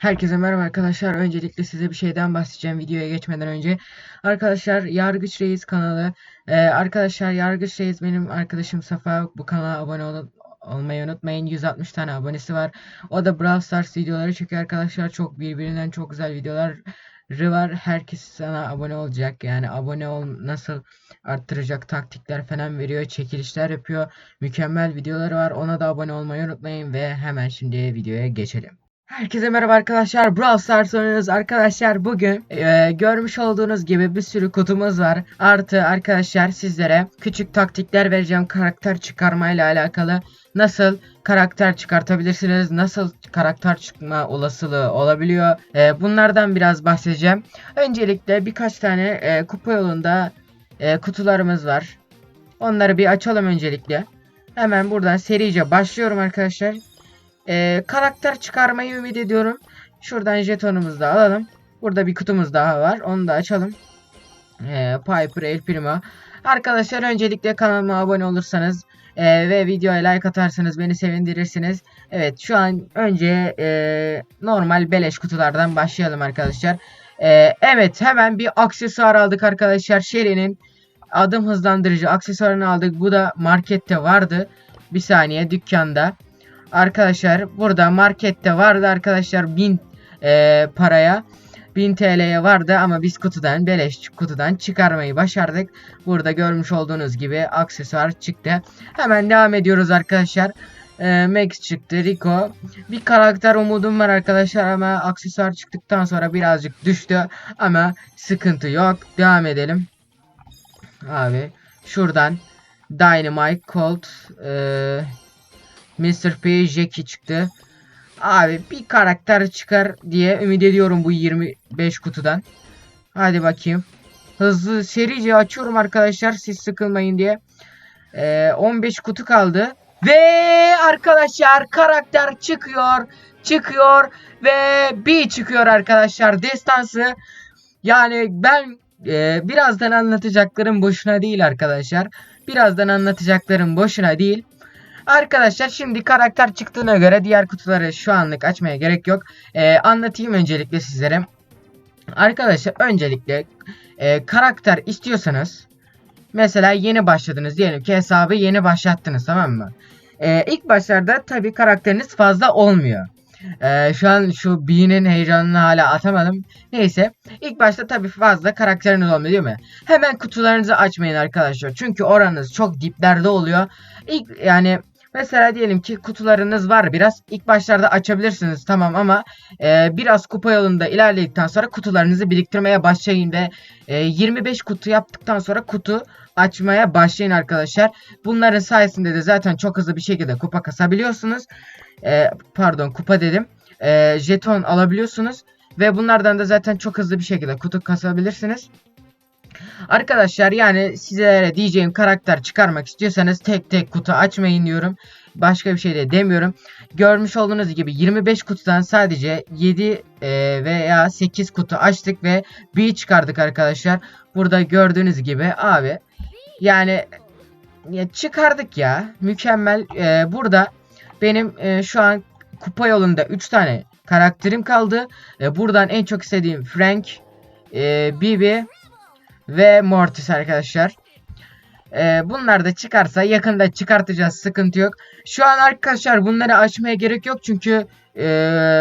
Herkese merhaba arkadaşlar. Öncelikle size bir şeyden bahsedeceğim videoya geçmeden önce. Arkadaşlar Yargıç Reis kanalı. Ee, arkadaşlar Yargıç Reis benim arkadaşım Safa. Bu kanala abone ol olmayı unutmayın. 160 tane abonesi var. O da Brawl Stars videoları çekiyor arkadaşlar. Çok birbirinden çok güzel videolar var. Herkes sana abone olacak. Yani abone ol nasıl arttıracak taktikler falan veriyor. Çekilişler yapıyor. Mükemmel videoları var. Ona da abone olmayı unutmayın ve hemen şimdi videoya geçelim. Herkese merhaba arkadaşlar. Brawl Stars oynuyoruz arkadaşlar. Bugün e, görmüş olduğunuz gibi bir sürü kutumuz var. Artı arkadaşlar sizlere küçük taktikler vereceğim karakter çıkarmayla alakalı. Nasıl karakter çıkartabilirsiniz? Nasıl karakter çıkma olasılığı olabiliyor? E, bunlardan biraz bahsedeceğim. Öncelikle birkaç tane e, kupa yolunda e, kutularımız var. Onları bir açalım öncelikle. Hemen buradan serice başlıyorum arkadaşlar. Ee, karakter çıkarmayı ümit ediyorum. Şuradan jetonumuzu da alalım. Burada bir kutumuz daha var. Onu da açalım. Ee, Piper El Primo. Arkadaşlar öncelikle kanalıma abone olursanız e, ve videoya like atarsanız beni sevindirirsiniz. Evet şu an önce e, normal beleş kutulardan başlayalım arkadaşlar. E, evet hemen bir aksesuar aldık arkadaşlar. Shelly'nin adım hızlandırıcı aksesuarını aldık. Bu da markette vardı. Bir saniye dükkanda. Arkadaşlar burada markette vardı arkadaşlar 1000 e, paraya 1000 TL'ye vardı ama biz kutudan beleş kutudan çıkarmayı başardık. Burada görmüş olduğunuz gibi aksesuar çıktı. Hemen devam ediyoruz arkadaşlar. E, Max çıktı Rico. Bir karakter umudum var arkadaşlar ama aksesuar çıktıktan sonra birazcık düştü. Ama sıkıntı yok. Devam edelim. Abi şuradan Dynamite Colt eee Mr. P Jackie çıktı. Abi bir karakter çıkar diye ümit ediyorum bu 25 kutudan. Hadi bakayım. Hızlı serice açıyorum arkadaşlar siz sıkılmayın diye. Ee, 15 kutu kaldı. Ve arkadaşlar karakter çıkıyor. Çıkıyor ve bir çıkıyor arkadaşlar. Destansı. Yani ben e, birazdan anlatacaklarım boşuna değil arkadaşlar. Birazdan anlatacaklarım boşuna değil. Arkadaşlar şimdi karakter çıktığına göre diğer kutuları şu anlık açmaya gerek yok. Ee, anlatayım öncelikle sizlere. Arkadaşlar öncelikle e, karakter istiyorsanız mesela yeni başladınız diyelim ki hesabı yeni başlattınız tamam mı? Ee, ilk başlarda tabi karakteriniz fazla olmuyor. Ee, şu an şu B'nin heyecanını hala atamadım. Neyse. ilk başta tabi fazla karakteriniz olmuyor değil mi? Hemen kutularınızı açmayın arkadaşlar. Çünkü oranız çok diplerde oluyor. İlk yani Mesela diyelim ki kutularınız var biraz. İlk başlarda açabilirsiniz tamam ama e, biraz kupa yolunda ilerledikten sonra kutularınızı biriktirmeye başlayın ve e, 25 kutu yaptıktan sonra kutu açmaya başlayın arkadaşlar. Bunların sayesinde de zaten çok hızlı bir şekilde kupa kasabiliyorsunuz. E, pardon kupa dedim. E, jeton alabiliyorsunuz. Ve bunlardan da zaten çok hızlı bir şekilde kutu kasabilirsiniz. Arkadaşlar yani sizlere diyeceğim karakter çıkarmak istiyorsanız tek tek kutu açmayın diyorum. Başka bir şey de demiyorum. Görmüş olduğunuz gibi 25 kutudan sadece 7 e, veya 8 kutu açtık ve bir çıkardık arkadaşlar. Burada gördüğünüz gibi abi yani ya çıkardık ya. Mükemmel. E, burada benim e, şu an kupa yolunda 3 tane karakterim kaldı. E, buradan en çok istediğim Frank, e, Bibi ve Mortis arkadaşlar. Ee, bunlar da çıkarsa yakında çıkartacağız sıkıntı yok. Şu an arkadaşlar bunları açmaya gerek yok çünkü e,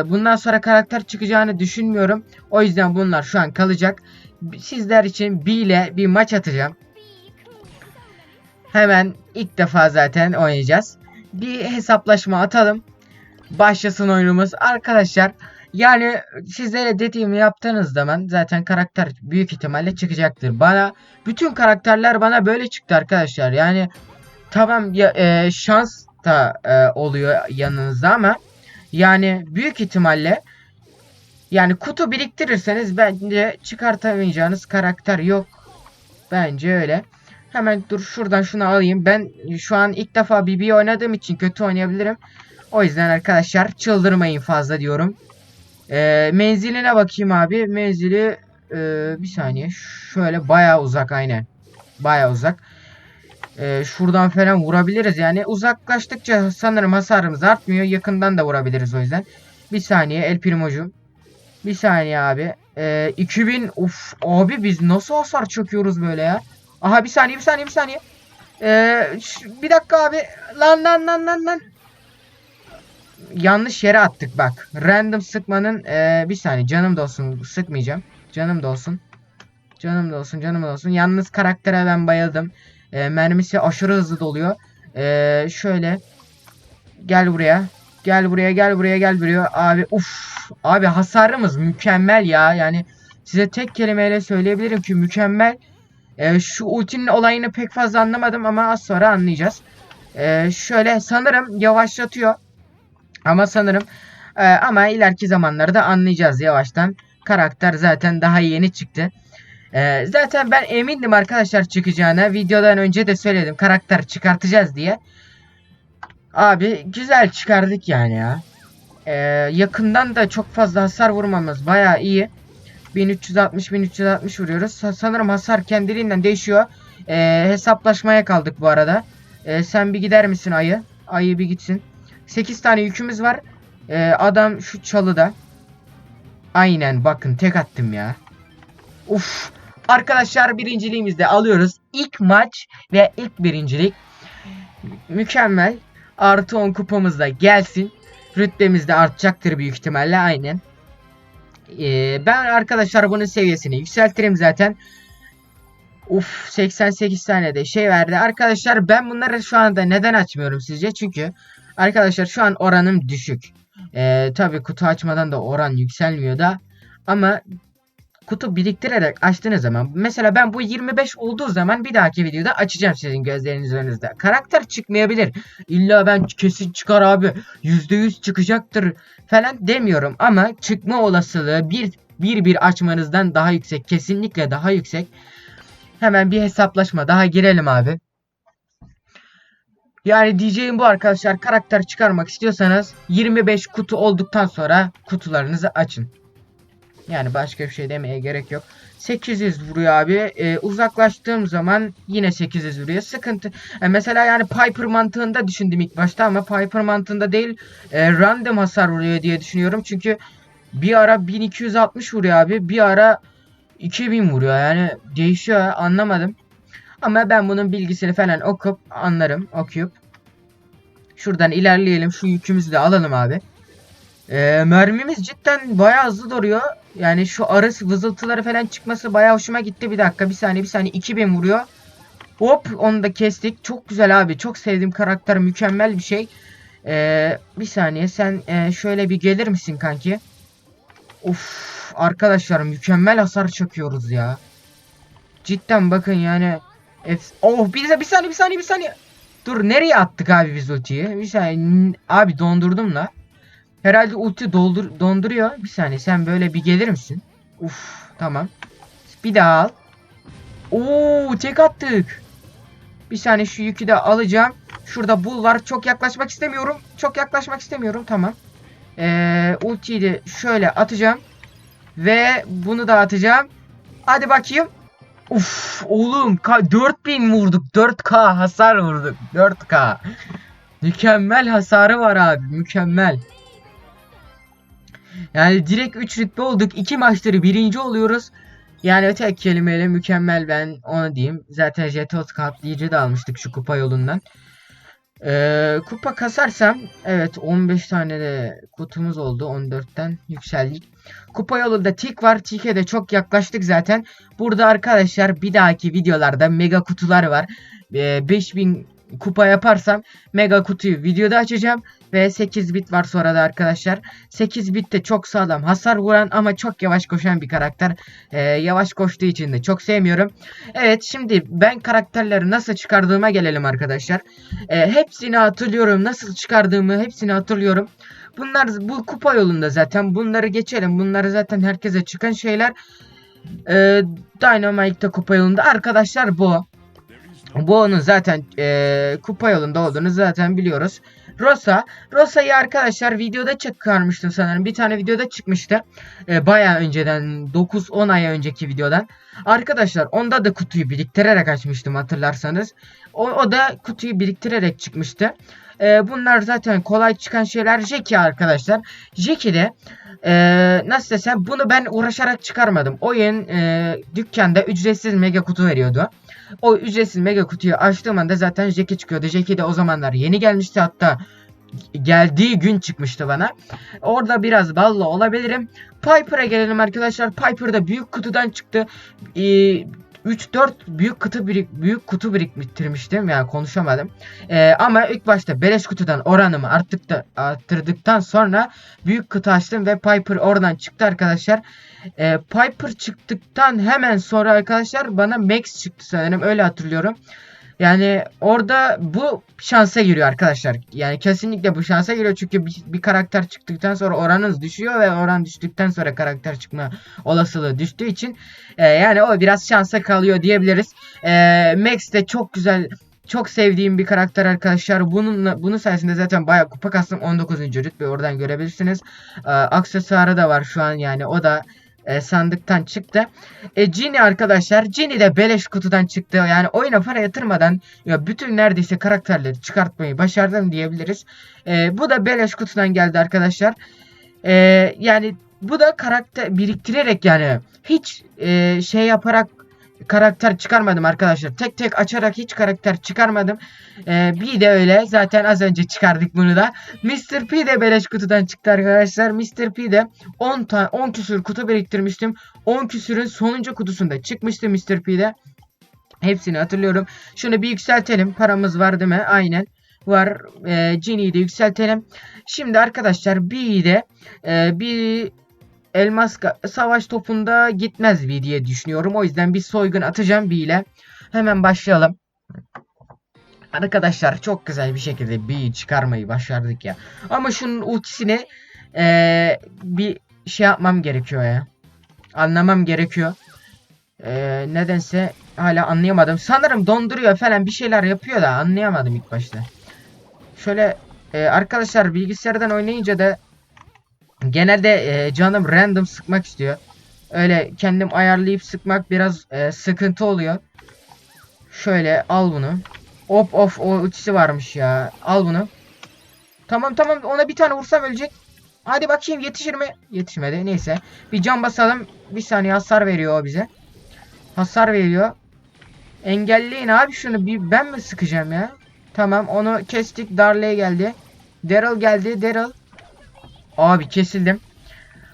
bundan sonra karakter çıkacağını düşünmüyorum. O yüzden bunlar şu an kalacak. Sizler için B ile bir maç atacağım. Hemen ilk defa zaten oynayacağız. Bir hesaplaşma atalım. Başlasın oyunumuz. Arkadaşlar yani sizlere dediğimi yaptığınız zaman zaten karakter büyük ihtimalle çıkacaktır. Bana bütün karakterler bana böyle çıktı arkadaşlar. Yani tamam ya, e, şans da e, oluyor yanınızda ama yani büyük ihtimalle yani kutu biriktirirseniz bence çıkartamayacağınız karakter yok. Bence öyle. Hemen dur şuradan şunu alayım. Ben şu an ilk defa BB oynadığım için kötü oynayabilirim. O yüzden arkadaşlar çıldırmayın fazla diyorum. E, menziline bakayım abi. Menzili e, bir saniye. Şöyle baya uzak aynen. Baya uzak. E, şuradan falan vurabiliriz. Yani uzaklaştıkça sanırım hasarımız artmıyor. Yakından da vurabiliriz o yüzden. Bir saniye El Primo'cum. Bir saniye abi. Ee, 2000 uf abi biz nasıl hasar çakıyoruz böyle ya? Aha bir saniye bir saniye bir saniye. Ee, bir dakika abi. Lan lan lan lan lan. Yanlış yere attık bak. Random sıkmanın ee, bir saniye canım da olsun sıkmayacağım. Canım da olsun. Canım da olsun canım da olsun. Yalnız karaktere ben bayıldım. Ee, mermisi aşırı hızlı doluyor. Ee, şöyle. Gel buraya. Gel buraya gel buraya gel buraya. Abi uf. Abi hasarımız mükemmel ya. Yani size tek kelimeyle söyleyebilirim ki mükemmel. Ee, şu ultinin olayını pek fazla anlamadım ama az sonra anlayacağız. Ee, şöyle sanırım yavaşlatıyor. Ama sanırım e, ama ileriki zamanlarda anlayacağız yavaştan. Karakter zaten daha yeni çıktı. Ee, zaten ben emindim arkadaşlar çıkacağına. Videodan önce de söyledim karakter çıkartacağız diye. Abi güzel çıkardık yani ya. Ee, yakından da çok fazla hasar vurmamız bayağı iyi. 1360 1360 vuruyoruz. Sa- sanırım hasar kendiliğinden değişiyor. Ee, hesaplaşmaya kaldık bu arada. Ee, sen bir gider misin ayı? Ayı bir gitsin. 8 tane yükümüz var. Ee, adam şu çalıda. Aynen bakın tek attım ya. Uf. Arkadaşlar birinciliğimizi de alıyoruz. İlk maç ve ilk birincilik. Mükemmel. Artı 10 kupamız da gelsin. Rütbemiz de artacaktır büyük ihtimalle aynen. Ee, ben arkadaşlar bunun seviyesini yükseltirim zaten. Uf 88 tane de şey verdi. Arkadaşlar ben bunları şu anda neden açmıyorum sizce? Çünkü arkadaşlar şu an oranım düşük. Ee, Tabi kutu açmadan da oran yükselmiyor da. Ama kutu biriktirerek açtığınız zaman mesela ben bu 25 olduğu zaman bir dahaki videoda açacağım sizin gözleriniz önünüzde. Karakter çıkmayabilir. İlla ben kesin çıkar abi. %100 çıkacaktır falan demiyorum ama çıkma olasılığı bir bir bir açmanızdan daha yüksek. Kesinlikle daha yüksek. Hemen bir hesaplaşma daha girelim abi. Yani diyeceğim bu arkadaşlar karakter çıkarmak istiyorsanız 25 kutu olduktan sonra kutularınızı açın. Yani başka bir şey demeye gerek yok. 800 vuruyor abi. Ee, uzaklaştığım zaman yine 800 vuruyor. Sıkıntı. E, mesela yani Piper mantığında düşündüm ilk başta ama Piper mantığında değil e, random hasar vuruyor diye düşünüyorum. Çünkü bir ara 1260 vuruyor abi. Bir ara 2000 vuruyor. Yani değişiyor anlamadım. Ama ben bunun bilgisini falan okup anlarım. Okuyup. Şuradan ilerleyelim. Şu yükümüzü de alalım abi. Ee, mermimiz cidden bayağı hızlı duruyor. Yani şu arı vızıltıları falan çıkması bayağı hoşuma gitti. Bir dakika bir saniye bir saniye 2000 vuruyor. Hop onu da kestik. Çok güzel abi. Çok sevdiğim karakter. Mükemmel bir şey. Ee, bir saniye sen e, şöyle bir gelir misin kanki? Of arkadaşlar mükemmel hasar çakıyoruz ya. Cidden bakın yani. Ef- oh bir, bir saniye bir saniye bir saniye. Dur nereye attık abi biz ultiyi? Bir saniye. Abi dondurdum la. Herhalde ulti doldur donduruyor. Bir saniye sen böyle bir gelir misin? Uf tamam. Bir daha al. Oo tek attık. Bir saniye şu yükü de alacağım. Şurada bul var. Çok yaklaşmak istemiyorum. Çok yaklaşmak istemiyorum. Tamam. Ee, ultiyi de şöyle atacağım. Ve bunu da atacağım. Hadi bakayım. Uf oğlum ka- 4000 vurduk. 4K hasar vurduk. 4K. Mükemmel hasarı var abi. Mükemmel. Yani direkt 3 rütbe olduk. 2 maçları birinci oluyoruz. Yani tek kelimeyle mükemmel ben onu diyeyim. Zaten Jetot katlayıcı da almıştık şu kupa yolundan. Ee, kupa kasarsam evet 15 tane de kutumuz oldu 14'ten yükseldik. Kupa yolunda tik var. Tik'e de çok yaklaştık zaten. Burada arkadaşlar bir dahaki videolarda mega kutular var. Ee, 5000 kupa yaparsam mega kutuyu videoda açacağım. Ve 8 bit var sonra da arkadaşlar. 8 bit de çok sağlam hasar vuran ama çok yavaş koşan bir karakter. Ee, yavaş koştuğu için de çok sevmiyorum. Evet şimdi ben karakterleri nasıl çıkardığıma gelelim arkadaşlar. Ee, hepsini hatırlıyorum. Nasıl çıkardığımı hepsini hatırlıyorum. Bunlar bu kupa yolunda zaten. Bunları geçelim. Bunlar zaten herkese çıkan şeyler. Ee, Dynamite'da kupa yolunda. Arkadaşlar bu. Bu onun zaten e, kupa yolunda olduğunu zaten biliyoruz. Rosa. Rosa'yı arkadaşlar videoda çıkarmıştım sanırım. Bir tane videoda çıkmıştı. E, Baya önceden 9-10 ay önceki videodan. Arkadaşlar onda da kutuyu biriktirerek açmıştım hatırlarsanız. O, o da kutuyu biriktirerek çıkmıştı. E, bunlar zaten kolay çıkan şeyler. Jackie arkadaşlar. Jackie'de e, nasıl desem bunu ben uğraşarak çıkarmadım. Oyun e, dükkanda ücretsiz mega kutu veriyordu. O ücretsiz mega kutuyu açtığım anda zaten Jackie çıkıyordu. Jackie de o zamanlar yeni gelmişti hatta geldiği gün çıkmıştı bana. Orada biraz ballı olabilirim. Piper'a gelelim arkadaşlar. Piper da büyük kutudan çıktı. Ee, 3-4 büyük kutu birik büyük kutu biriktirmiştim yani konuşamadım. Ee, ama ilk başta beleş kutudan oranımı arttık da arttırdıktan sonra büyük kutu açtım ve Piper oradan çıktı arkadaşlar. Ee, Piper çıktıktan hemen sonra arkadaşlar bana Max çıktı sanırım öyle hatırlıyorum. Yani orada bu şansa giriyor arkadaşlar. Yani kesinlikle bu şansa giriyor çünkü bir, bir karakter çıktıktan sonra oranınız düşüyor ve oran düştükten sonra karakter çıkma olasılığı düştüğü için e, yani o biraz şansa kalıyor diyebiliriz. E, Max de çok güzel çok sevdiğim bir karakter arkadaşlar. Bunun bunun sayesinde zaten bayağı kupa kastım 19. rütbe oradan görebilirsiniz. E, aksesuarı da var şu an yani o da e, sandıktan çıktı. E, Genie arkadaşlar. Genie de beleş kutudan çıktı. Yani oyuna para yatırmadan ya bütün neredeyse karakterleri çıkartmayı başardım diyebiliriz. E, bu da beleş kutudan geldi arkadaşlar. E, yani bu da karakter biriktirerek yani hiç e, şey yaparak karakter çıkarmadım arkadaşlar. Tek tek açarak hiç karakter çıkarmadım. Ee, bir de öyle. Zaten az önce çıkardık bunu da. Mr. P de beleş kutudan çıktı arkadaşlar. Mr. P de 10 tane 10 küsür kutu biriktirmiştim. 10 küsürün sonuncu kutusunda çıkmıştı Mr. P'de. Hepsini hatırlıyorum. Şunu bir yükseltelim. Paramız var değil mi? Aynen. Var. E, Genie'yi de yükseltelim. Şimdi arkadaşlar bir de e, bir elmas savaş topunda gitmez bir diye düşünüyorum. O yüzden bir soygun atacağım bir ile. Hemen başlayalım. Arkadaşlar çok güzel bir şekilde bir çıkarmayı başardık ya. Ama şunun ultisini ee, bir şey yapmam gerekiyor ya. Anlamam gerekiyor. E, nedense hala anlayamadım. Sanırım donduruyor falan bir şeyler yapıyor da anlayamadım ilk başta. Şöyle e, arkadaşlar bilgisayardan oynayınca da genelde e, canım random sıkmak istiyor. Öyle kendim ayarlayıp sıkmak biraz e, sıkıntı oluyor. Şöyle al bunu. Of of o ultisi varmış ya. Al bunu. Tamam tamam ona bir tane vursam ölecek. Hadi bakayım yetişir mi? Yetişmedi. Neyse. Bir can basalım. Bir saniye hasar veriyor o bize. Hasar veriyor. Engelleyin abi şunu. Bir ben mi sıkacağım ya? Tamam onu kestik. Darley geldi. Daryl geldi. Daryl. Abi kesildim.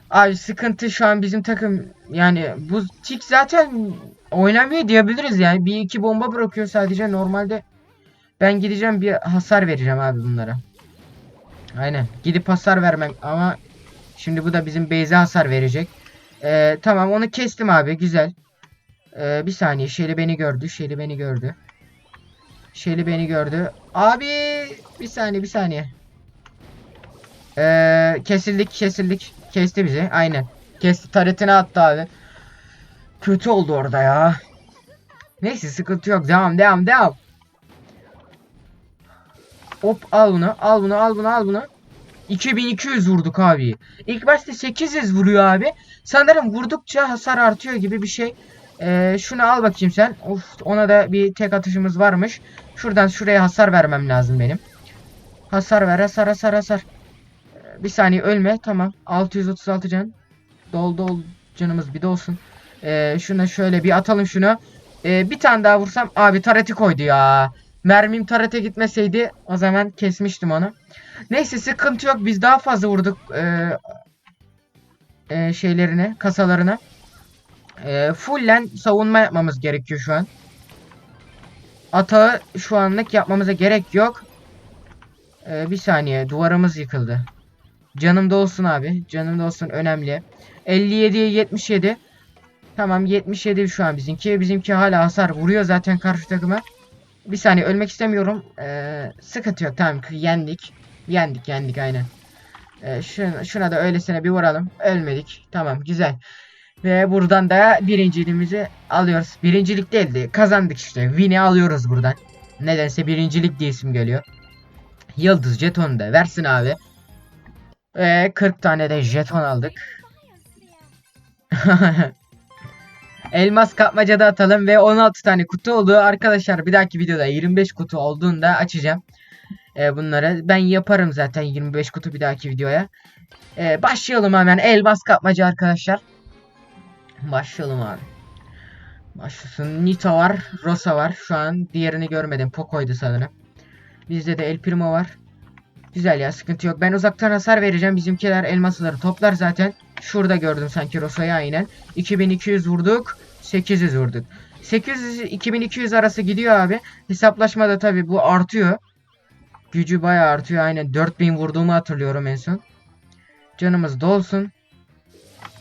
Abi sıkıntı şu an bizim takım yani bu tik zaten oynamıyor diyebiliriz yani. Bir iki bomba bırakıyor sadece normalde. Ben gideceğim bir hasar vereceğim abi bunlara. Aynen. Gidip hasar vermem ama şimdi bu da bizim base'e hasar verecek. Ee, tamam onu kestim abi güzel. Ee, bir saniye Şeli beni gördü. Şeli beni gördü. Şeli beni gördü. Abi bir saniye bir saniye. Ee, kesildik kesildik. Kesti bizi aynen. Kesti taretini attı abi. Kötü oldu orada ya. Neyse sıkıntı yok. Devam devam devam. Hop al bunu al bunu al bunu al bunu. 2200 vurduk abi. İlk başta 800 vuruyor abi. Sanırım vurdukça hasar artıyor gibi bir şey. Ee, şunu al bakayım sen. Of ona da bir tek atışımız varmış. Şuradan şuraya hasar vermem lazım benim. Hasar ver hasar hasar hasar. Ee, bir saniye ölme tamam. 636 can. Dol dol canımız bir dolsun. Ee, şuna şöyle bir atalım şunu. Ee, bir tane daha vursam abi tareti koydu ya. Mermim tarete gitmeseydi o zaman kesmiştim onu. Neyse sıkıntı yok. Biz daha fazla vurduk e, e, şeylerine, kasalarına. E, fullen savunma yapmamız gerekiyor şu an. Atağı şu anlık yapmamıza gerek yok. E, bir saniye duvarımız yıkıldı. Canım da olsun abi. Canım da olsun önemli. 57'ye 77. Tamam 77 şu an bizimki. Bizimki hala hasar vuruyor zaten karşı takıma. Bir saniye ölmek istemiyorum. Ee, sıkıntı yok tamam yendik. Yendik yendik aynen. Ee, şuna, şuna da öylesine bir vuralım. Ölmedik. Tamam güzel. Ve buradan da birinciliğimizi alıyoruz. Birincilik değildi. Kazandık işte. Win'i alıyoruz buradan. Nedense birincilik diye isim geliyor. Yıldız jetonu da versin abi. Ve 40 tane de jeton aldık. Elmas kapmacada atalım ve 16 tane kutu oldu. Arkadaşlar bir dahaki videoda 25 kutu olduğunda açacağım. e, bunları. Ben yaparım zaten 25 kutu bir dahaki videoya. E, başlayalım hemen. Elmas kapmaca arkadaşlar. Başlayalım abi. Başlasın. Nito var. Rosa var. Şu an diğerini görmedim. Poco'ydu sanırım. Bizde de El Primo var. Güzel ya sıkıntı yok. Ben uzaktan hasar vereceğim. Bizimkiler elmasları toplar zaten. Şurada gördüm sanki Rosa'yı aynen. 2200 vurduk. 800 vurduk. 800 2200 arası gidiyor abi. Hesaplaşmada tabi bu artıyor. Gücü bayağı artıyor. Aynen 4000 vurduğumu hatırlıyorum en son. Canımız dolsun.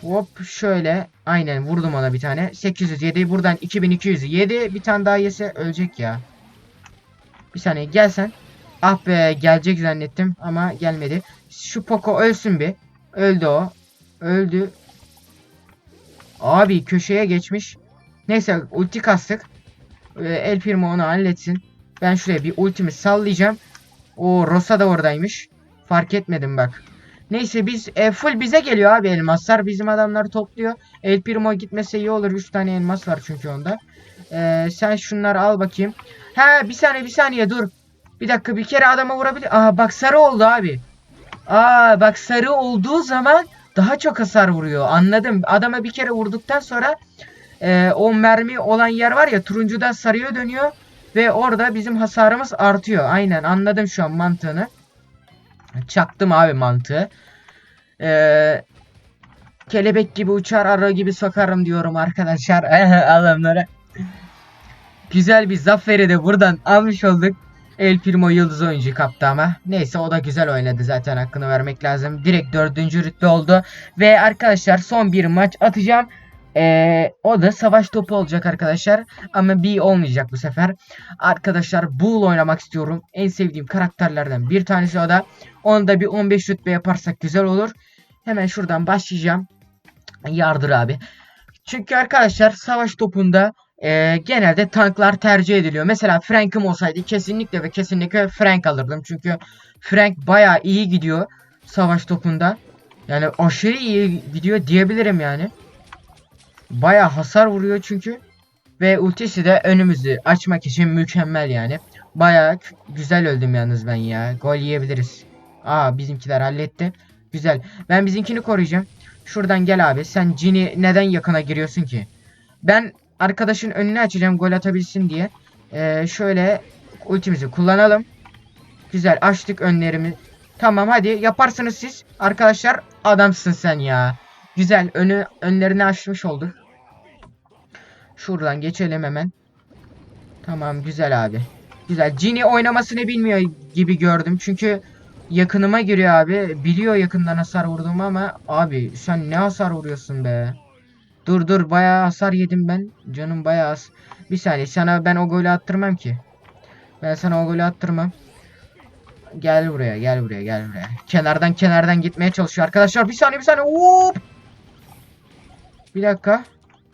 Hop şöyle. Aynen vurdum ona bir tane. 807 buradan 2200 yedi. Bir tane daha yese ölecek ya. Bir saniye gelsen. Ah be gelecek zannettim ama gelmedi. Şu Poco ölsün bir. Öldü o. Öldü. Abi köşeye geçmiş. Neyse ulti kastık. Ee, El Primo onu halletsin. Ben şuraya bir ultimi sallayacağım. O Rosa da oradaymış. Fark etmedim bak. Neyse biz e, full bize geliyor abi elmaslar. Bizim adamlar topluyor. El Primo gitmese iyi olur. 3 tane elmas var çünkü onda. Ee, sen şunları al bakayım. Ha bir saniye bir saniye dur. Bir dakika bir kere adama vurabilir. Aha bak sarı oldu abi. Aa bak sarı olduğu zaman daha çok hasar vuruyor. Anladım. Adama bir kere vurduktan sonra e, o mermi olan yer var ya turuncudan sarıya dönüyor. Ve orada bizim hasarımız artıyor. Aynen anladım şu an mantığını. Çaktım abi mantığı. Ee, kelebek gibi uçar arı gibi sokarım diyorum arkadaşlar adamlara. Güzel bir zaferi de buradan almış olduk. El Primo yıldız oyuncu kaptı ama. Neyse o da güzel oynadı zaten hakkını vermek lazım. Direkt dördüncü rütbe oldu. Ve arkadaşlar son bir maç atacağım. Ee, o da savaş topu olacak arkadaşlar. Ama B olmayacak bu sefer. Arkadaşlar Bull oynamak istiyorum. En sevdiğim karakterlerden bir tanesi o da. Onu da bir 15 rütbe yaparsak güzel olur. Hemen şuradan başlayacağım. Yardır abi. Çünkü arkadaşlar savaş topunda e, genelde tanklar tercih ediliyor. Mesela Frank'ım olsaydı kesinlikle ve kesinlikle Frank alırdım. Çünkü Frank baya iyi gidiyor savaş topunda. Yani aşırı iyi gidiyor diyebilirim yani. Baya hasar vuruyor çünkü. Ve ultisi de önümüzü açmak için mükemmel yani. Baya güzel öldüm yalnız ben ya. Gol yiyebiliriz. Aa bizimkiler halletti. Güzel. Ben bizimkini koruyacağım. Şuradan gel abi. Sen Cini neden yakına giriyorsun ki? Ben arkadaşın önünü açacağım gol atabilsin diye. Ee, şöyle ultimizi kullanalım. Güzel açtık önlerimi. Tamam hadi yaparsınız siz. Arkadaşlar adamsın sen ya. Güzel önü önlerini açmış olduk. Şuradan geçelim hemen. Tamam güzel abi. Güzel. Cini oynamasını bilmiyor gibi gördüm. Çünkü yakınıma giriyor abi. Biliyor yakından hasar vurduğumu ama abi sen ne hasar vuruyorsun be. Dur dur bayağı hasar yedim ben. Canım bayağı az. Bir saniye sana ben o golü attırmam ki. Ben sana o golü attırmam. Gel buraya gel buraya gel buraya. Kenardan kenardan gitmeye çalışıyor arkadaşlar. Bir saniye bir saniye. Hop. Bir dakika.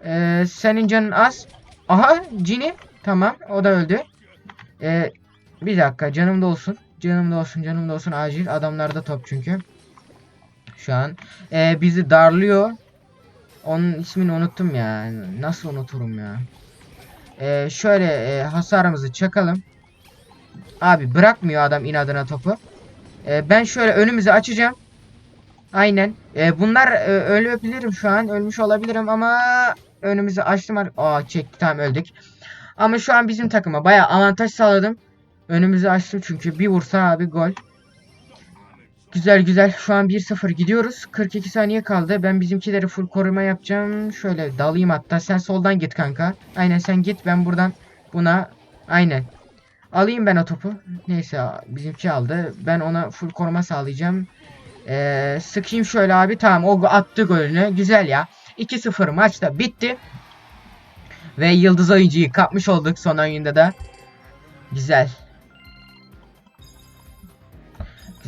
Ee, senin canın az. Aha Cini. Tamam o da öldü. Ee, bir dakika canım da olsun. Canım da olsun canım da olsun acil. Adamlarda top çünkü. Şu an. Ee, bizi darlıyor. Onun ismini unuttum ya. Nasıl unuturum ya. Ee, şöyle e, hasarımızı çakalım. Abi bırakmıyor adam inadına topu. Ee, ben şöyle önümüzü açacağım. Aynen. Ee, bunlar e, ölebilirim şu an. Ölmüş olabilirim ama önümüzü açtım. Aa çekti tamam öldük. Ama şu an bizim takıma bayağı avantaj sağladım. Önümüzü açtım çünkü bir vursa abi gol. Güzel güzel. Şu an 1-0 gidiyoruz. 42 saniye kaldı. Ben bizimkileri full koruma yapacağım. Şöyle dalayım hatta. Sen soldan git kanka. Aynen sen git. Ben buradan buna aynen. Alayım ben o topu. Neyse bizimki aldı. Ben ona full koruma sağlayacağım. Ee, sıkayım şöyle abi. Tamam o attı golünü. Güzel ya. 2-0 maç da bitti. Ve yıldız oyuncuyu kapmış olduk son oyunda da. Güzel.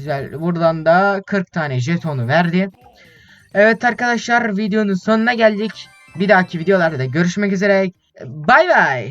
Güzel. Buradan da 40 tane jetonu verdi. Evet arkadaşlar videonun sonuna geldik. Bir dahaki videolarda da görüşmek üzere. Bay bay.